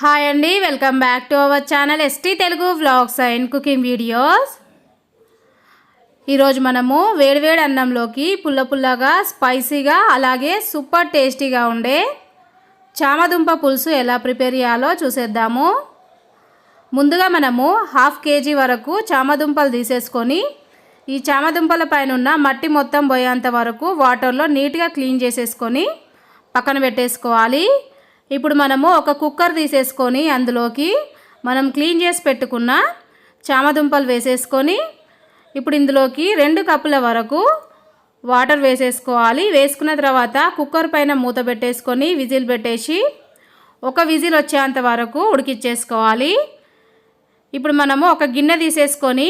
Hi అండి welcome back to our channel ST Telugu vlogs and cooking videos ఈరోజు మనము వేడివేడి అన్నంలోకి పుల్ల పుల్లగా స్పైసీగా అలాగే సూపర్ టేస్టీగా ఉండే చామదుంప పులుసు ఎలా ప్రిపేర్ చేయాలో చూసేద్దాము. ముందుగా మనము హాఫ్ కేజీ వరకు చామదుంపలు తీసేసుకొని ఈ చామదుంపల పైన ఉన్న మట్టి మొత్తం పోయేంత వరకు వాటర్లో నీట్గా క్లీన్ చేసేసుకొని పక్కన పెట్టేసుకోవాలి. ఇప్పుడు మనము ఒక కుక్కర్ తీసేసుకొని అందులోకి మనం క్లీన్ చేసి పెట్టుకున్న చామదుంపలు వేసేసుకొని ఇప్పుడు ఇందులోకి రెండు కప్పుల వరకు వాటర్ వేసేసుకోవాలి. వేసుకున్న తర్వాత కుక్కర్ పైన మూత పెట్టేసుకొని విజిల్ పెట్టేసి ఒక విజిల్ వచ్చేంత వరకు ఉడికిచ్చేసుకోవాలి. ఇప్పుడు మనము ఒక గిన్నె తీసేసుకొని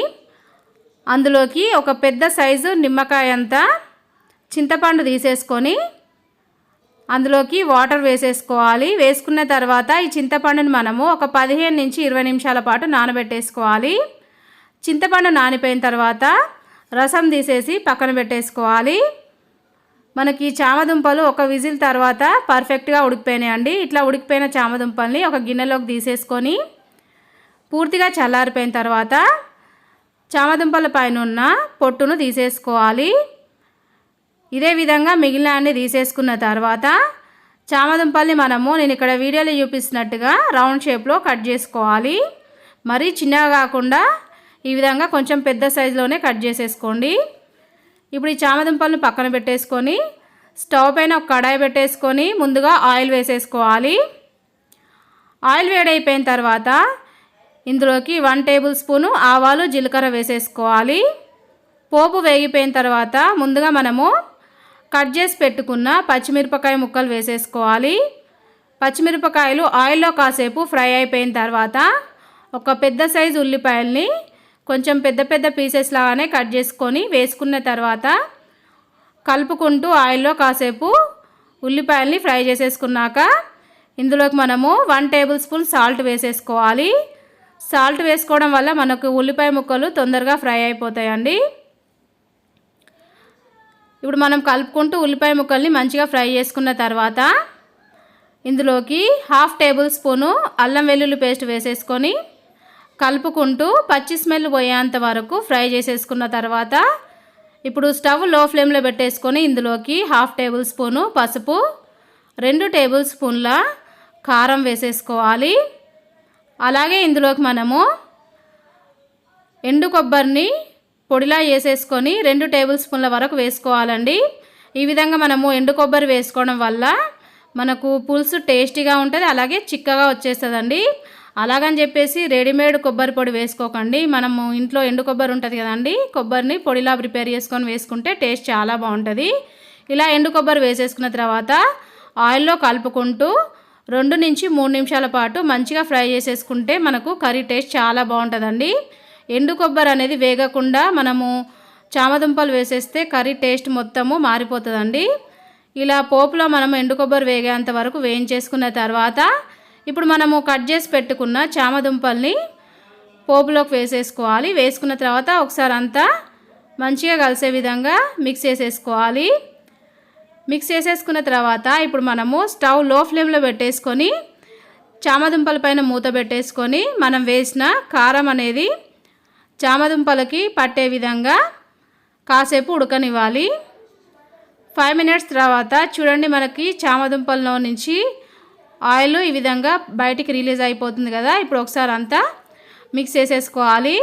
అందులోకి ఒక పెద్ద సైజు నిమ్మకాయ అంతా చింతపండు తీసేసుకొని అందులోకి వాటర్ వేసేసుకోవాలి. వేసుకున్న తర్వాత ఈ చింతపండును మనము ఒక పదిహేను నుంచి ఇరవై నిమిషాల పాటు నానబెట్టేసుకోవాలి. చింతపండు నానిపోయిన తర్వాత రసం తీసేసి పక్కన పెట్టేసుకోవాలి. మనకి చామదుంపలు ఒక విజిల్ తర్వాత పర్ఫెక్ట్గా ఉడికిపోయినాయండి. ఇట్లా ఉడికిపోయిన చామదుంపల్ని ఒక గిన్నెలోకి తీసేసుకొని పూర్తిగా చల్లారిపోయిన తర్వాత చామదుంపల పైన ఉన్న పొట్టును తీసేసుకోవాలి. ఇదే విధంగా మిగిలిన అన్ని తీసేసుకున్న తర్వాత చామదుంపల్ని మనము నేను ఇక్కడ వీడియోలో చూపిస్తున్నట్టుగా రౌండ్ షేప్లో కట్ చేసుకోవాలి. మరీ చిన్నగా కాకుండా ఈ విధంగా కొంచెం పెద్ద సైజులోనే కట్ చేసేసుకోండి. ఇప్పుడు ఈ చామదుంపలను పక్కన పెట్టేసుకొని స్టవ్ పైన ఒక కడాయి పెట్టేసుకొని ముందుగా ఆయిల్ వేసేసుకోవాలి. ఆయిల్ వేడైపోయిన తర్వాత ఇందులోకి వన్ టేబుల్ స్పూను ఆవాలు జీలకర్ర వేసేసుకోవాలి. పోపు వేగిపోయిన తర్వాత ముందుగా మనము కట్ చేసి పెట్టుకున్న పచ్చిమిరపకాయ ముక్కలు వేసేసుకోవాలి. పచ్చిమిరపకాయలు ఆయిల్లో కాసేపు ఫ్రై అయిపోయిన తర్వాత ఒక పెద్ద సైజు ఉల్లిపాయల్ని కొంచెం పెద్ద పెద్ద పీసెస్ లాగానే కట్ చేసుకొని వేసుకున్న తర్వాత కలుపుకుంటూ ఆయిల్లో కాసేపు ఉల్లిపాయల్ని ఫ్రై చేసేసుకున్నాక ఇందులోకి మనము వన్ టేబుల్ స్పూన్ సాల్ట్ వేసేసుకోవాలి. సాల్ట్ వేసుకోవడం వల్ల మనకు ఉల్లిపాయ ముక్కలు తొందరగా ఫ్రై అయిపోతాయండి. ఇప్పుడు మనం కలుపుకుంటూ ఉల్లిపాయ ముక్కల్ని మంచిగా ఫ్రై చేసుకున్న తర్వాత ఇందులోకి హాఫ్ టేబుల్ స్పూను అల్లం వెల్లుల్లి పేస్ట్ వేసేసుకొని కలుపుకుంటూ పచ్చి స్మెల్ పోయేంత వరకు ఫ్రై చేసేసుకున్న తర్వాత ఇప్పుడు స్టవ్లో ఫ్లేమ్లో పెట్టేసుకొని ఇందులోకి హాఫ్ టేబుల్ స్పూను పసుపు రెండు టేబుల్ స్పూన్ల కారం వేసేసుకోవాలి. అలాగే ఇందులోకి మనము ఎండు కొబ్బరిని పొడిలా వేసేసుకొని రెండు టేబుల్ స్పూన్ల వరకు వేసుకోవాలండి. ఈ విధంగా మనము ఎండు కొబ్బరి వేసుకోవడం వల్ల మనకు పులుసు టేస్టీగా ఉంటుంది అలాగే చిక్కగా వచ్చేస్తుందండి. అలాగని చెప్పేసి రెడీమేడ్ కొబ్బరి పొడి వేసుకోకండి. మనము ఇంట్లో ఎండు కొబ్బరి ఉంటుంది కదండి కొబ్బరిని పొడిలా ప్రిపేర్ చేసుకొని వేసుకుంటే టేస్ట్ చాలా బాగుంటుంది. ఇలా ఎండు కొబ్బరి వేసేసుకున్న తర్వాత ఆయిల్లో కలుపుకుంటూ రెండు నుంచి మూడు నిమిషాల పాటు మంచిగా ఫ్రై చేసేసుకుంటే మనకు కర్రీ టేస్ట్ చాలా బాగుంటుందండి. ఎండు కొబ్బరి అనేది వేగకుండా మనము చామదుంపలు వేసేస్తే కర్రీ టేస్ట్ మొత్తము మారిపోతుందండి. ఇలా పోపులో మనం ఎండు కొబ్బరి వేగేంత వరకు వేయించేసుకున్న తర్వాత ఇప్పుడు మనము కట్ చేసి పెట్టుకున్న చామదుంపల్ని పోపులోకి వేసేసుకోవాలి. వేసుకున్న తర్వాత ఒకసారి అంతా మంచిగా కలిసే విధంగా మిక్స్ చేసేసుకోవాలి. మిక్స్ చేసేసుకున్న తర్వాత ఇప్పుడు మనము స్టవ్లో ఫ్లేమ్లో పెట్టేసుకొని చామదుంపల పైన మూత పెట్టేసుకొని మనం వేసిన కారం అనేది చామదుంపలకి పట్టే విధంగా కాసేపు ఉడకనివ్వాలి. ఫైవ్ మినిట్స్ తర్వాత చూడండి మనకి చామదుంపల్లో నుంచి ఆయిల్ ఈ విధంగా బయటికి రిలీజ్ అయిపోతుంది కదా. ఇప్పుడు ఒకసారి అంతా మిక్స్ చేసేసుకోవాలి.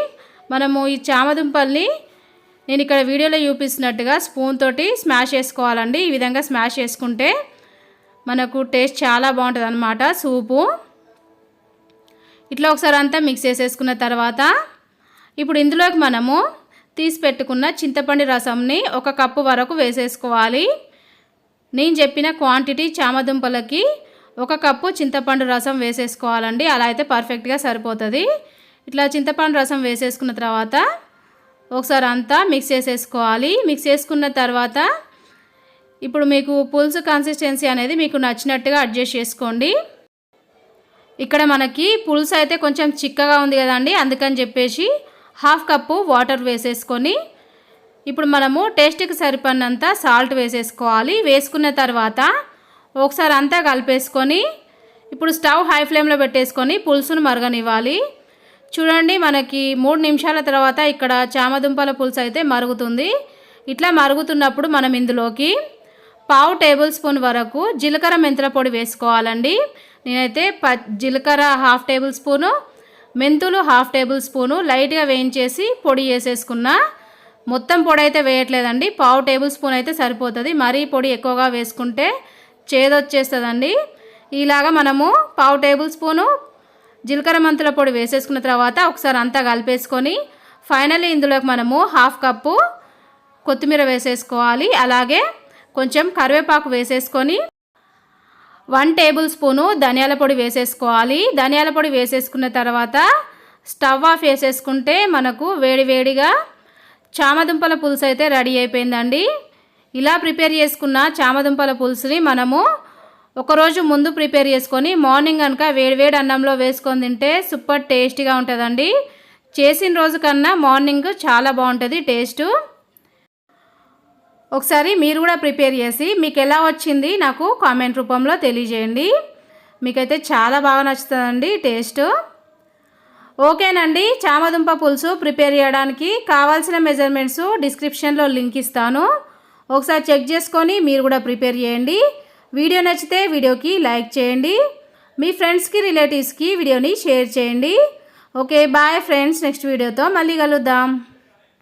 మనము ఈ చామదుంపల్ని నేను ఇక్కడ వీడియోలో చూపిస్తున్నట్టుగా స్పూన్ తోటి స్మాష్ చేసుకోవాలండి. ఈ విధంగా స్మాష్ చేసుకుంటే మనకు టేస్ట్ చాలా బాగుంటుంది అనమాట సూపు. ఇట్లా ఒకసారి అంతా మిక్స్ చేసేసుకున్న తర్వాత ఇప్పుడు ఇందులోకి మనము తీసి పెట్టుకున్న చింతపండు రసంని ఒక కప్పు వరకు వేసేసుకోవాలి. నేను చెప్పిన క్వాంటిటీ చామదుంపలకి ఒక కప్పు చింతపండు రసం వేసేసుకోవాలండి. అలా అయితే పర్ఫెక్ట్గా సరిపోతుంది. ఇట్లా చింతపండు రసం వేసేసుకున్న తర్వాత ఒకసారి అంతా మిక్స్ చేసేసుకోవాలి. మిక్స్ చేసుకున్న తర్వాత ఇప్పుడు మీకు పులుసు కన్సిస్టెన్సీ అనేది మీకు నచ్చినట్టుగా అడ్జస్ట్ చేసుకోండి. ఇక్కడ మనకి పులుసు అయితే కొంచెం చిక్కగా ఉంది కదండి. అందుకని చెప్పేసి హాఫ్ కప్పు వాటర్ వేసేసుకొని ఇప్పుడు మనము టేస్ట్కి సరిపడినంత సాల్ట్ వేసేసుకోవాలి. వేసుకున్న తర్వాత ఒకసారి అంతా కలిపేసుకొని ఇప్పుడు స్టవ్ హై ఫ్లేమ్లో పెట్టేసుకొని పులుసును మరగనివ్వాలి. చూడండి మనకి మూడు నిమిషాల తర్వాత ఇక్కడ చామదుంపల పులుసు అయితే మరుగుతుంది. ఇట్లా మరుగుతున్నప్పుడు మనం ఇందులోకి పావు టేబుల్ స్పూన్ వరకు జీలకర్ర మెంతుల పొడి వేసుకోవాలండి. నేనైతే ప జీలకర్ర హాఫ్ టేబుల్ స్పూను మెంతులు హాఫ్ టేబుల్ స్పూను లైట్గా వేయించేసి పొడి చేసేసుకున్న మొత్తం పొడి అయితే వేయట్లేదండి. పావు టేబుల్ స్పూన్ అయితే సరిపోతుంది. మరీ పొడి ఎక్కువగా వేసుకుంటే చేదొచ్చేస్తుందండి. ఇలాగా మనము పావు టేబుల్ స్పూను జీలకర్ర మెంతుల పొడి వేసేసుకున్న తర్వాత ఒకసారి అంతా కలిపేసుకొని ఫైనల్లీ ఇందులోకి మనము హాఫ్ కప్పు కొత్తిమీర వేసేసుకోవాలి. అలాగే కొంచెం కరివేపాకు వేసేసుకొని వన్ టేబుల్ స్పూను ధనియాల పొడి వేసేసుకోవాలి. ధనియాల పొడి వేసేసుకున్న తర్వాత స్టవ్ ఆఫ్ వేసేసుకుంటే మనకు వేడివేడిగా చామదుంపల పులుసు అయితే రెడీ అయిపోయిందండి. ఇలా ప్రిపేర్ చేసుకున్న చామదుంపల పులుసుని మనము ఒకరోజు ముందు ప్రిపేర్ చేసుకొని మార్నింగ్ కనుక వేడివేడి అన్నంలో వేసుకొని తింటే సూపర్ టేస్టీగా ఉంటుందండి. చేసిన రోజు కన్నా మార్నింగ్ చాలా బాగుంటుంది టేస్టు. ఒకసారి మీరు కూడా ప్రిపేర్ చేసి మీకు ఎలా వచ్చింది నాకు కామెంట్ రూపంలో తెలియజేయండి. మీకైతే చాలా బాగా నచ్చుతుందండి టేస్ట్. ఓకేనండి చామదుంప పులుసు ప్రిపేర్ చేయడానికి కావాల్సిన మెజర్మెంట్స్ డిస్క్రిప్షన్లో లింక్ ఇస్తాను. ఒకసారి చెక్ చేసుకొని మీరు కూడా ప్రిపేర్ చేయండి. వీడియో నచ్చితే వీడియోకి లైక్ చేయండి. మీ ఫ్రెండ్స్కి రిలేటివ్స్కి వీడియోని షేర్ చేయండి. ఓకే బాయ్ ఫ్రెండ్స్ నెక్స్ట్ వీడియోతో మళ్ళీ కలుద్దాం.